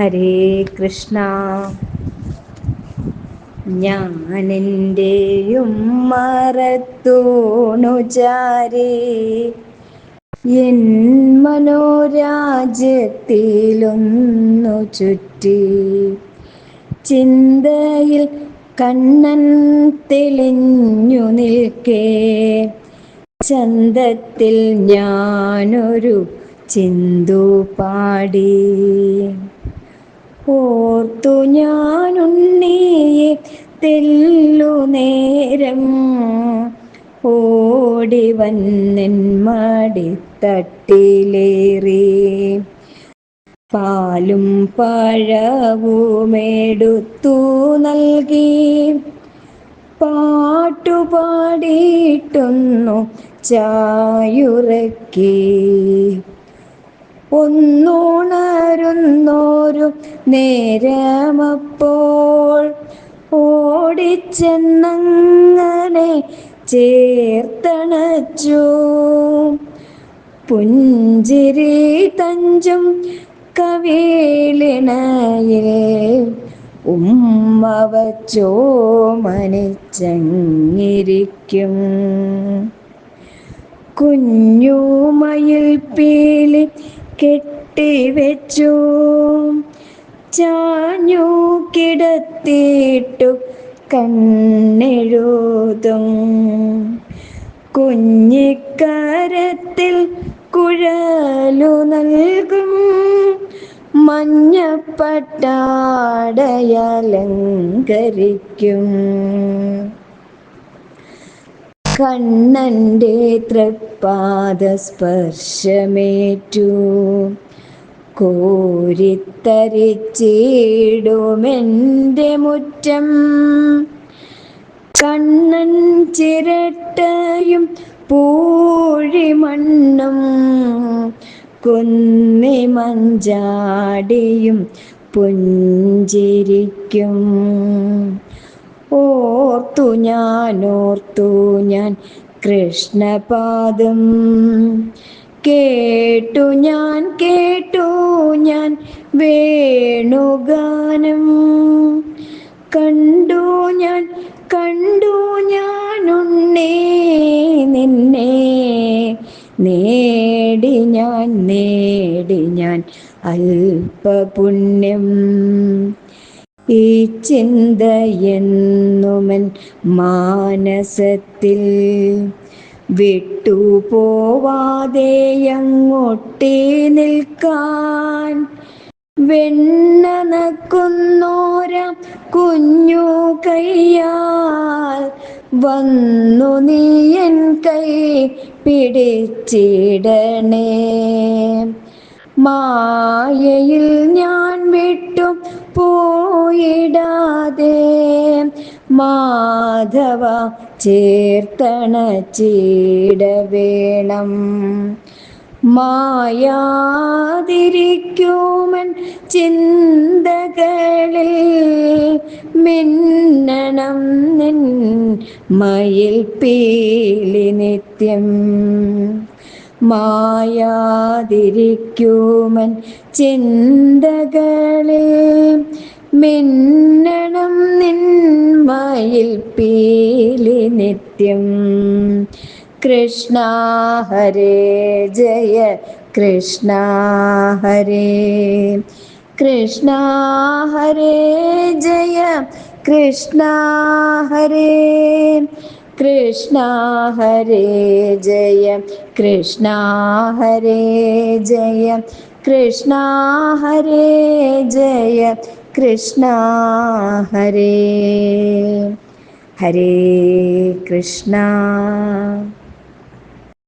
ഹരേ കൃഷ്ണ. ഞാനെന്റെയും മറത്തോണു ചാരി എൻ മനോരാജ്യത്തിലൊന്നു ചുറ്റി. ചിന്തയിൽ കണ്ണൻ തെളിഞ്ഞു നിൽക്കേ ചന്തത്തിൽ ഞാനൊരു ചിന്തു പാടി. ഓർത്തു ഞാനുണ്ണിയെ തെല്ലു നേരം. ഓടി വന്നൻ മടിത്തട്ടിലേറി. പാലും പഴവുമെടുത്തു നൽകി. പാട്ടുപാടിയിട്ടൊന്നു ചായുറക്കി. ഒന്നുണരുന്നോരു നേരമപ്പോൾ ഓടിച്ചെന്നങ്ങനെ ചേർത്തണച്ചു. പുഞ്ചിരി തഞ്ചും കവിളിണയിൽ ഉമ്മ വച്ചോ മനിച്ചങ്ങിരിക്കും കുഞ്ഞുമയിൽ പീലി കെട്ടിവെച്ചു. ചാഞ്ഞു കിടത്തിയിട്ടു കണ്ണെഴുതും. കുഞ്ഞിക്കാരത്തിൽ കുഴലു നൽകും. മഞ്ഞപ്പട്ടാടയലങ്കരിക്കും. കണ്ണന്റെ തൃപ്പാദ സ്പർശമേറ്റു കോരിത്തരിച്ചിടുമെന്റെ മുറ്റം. കണ്ണൻ ചിരട്ടയും പൂഴിമണ്ണും കുന്നി മഞ്ചാടിയും പുഞ്ചിരിക്കും. ഓർത്തു ഞാൻ ഓർത്തു ഞാൻ കൃഷ്ണപാദം. കേട്ടു ഞാൻ കേട്ടു ഞാൻ വേണുഗാനം. കണ്ടു ഞാൻ കണ്ടു ഞാൻ ഉണ്ണേ നിന്നെ. നേടി ഞാൻ നേടി ഞാൻ അല്പപുണ്യം ഈ ചിന്തയെന്നുമൻ മാനസത്തിൽ വിട്ടുപോവാതെ അങ്ങോട്ടേ നിൽക്കാൻ. വെണ്ണനക്കുന്നോര കുഞ്ഞു കയ്യാൽ. വന്നു നീ എൻ കൈ പിടിച്ചിടണേ. മായയിൽ ഞാൻ വിട്ടു പോയിടാതെ. മാധവ ചേർത്തണ ചീട വേണം. മായാതിരിക്കുമൻ ചിന്തകളിൽ മിന്നണം നിൻ മയിൽ പീലി നിത്യം. മായാതിരിക്കുമൻ ചിന്തകളെ മിന്നണം നിന്മയിൽ പീലി നിത്യം. കൃഷ്ണ ഹരേ ജയ കൃഷ്ണ ഹരേ. കൃഷ്ണ ഹരേ ജയ കൃഷ്ണ ഹരേ. കൃഷ്ണ ഹരേ ജയ കൃഷ്ണ ഹരേ ജയ കൃഷ്ണ ഹരേ ജയ കൃഷ്ണ ഹരേ ഹരേ കൃഷ്ണ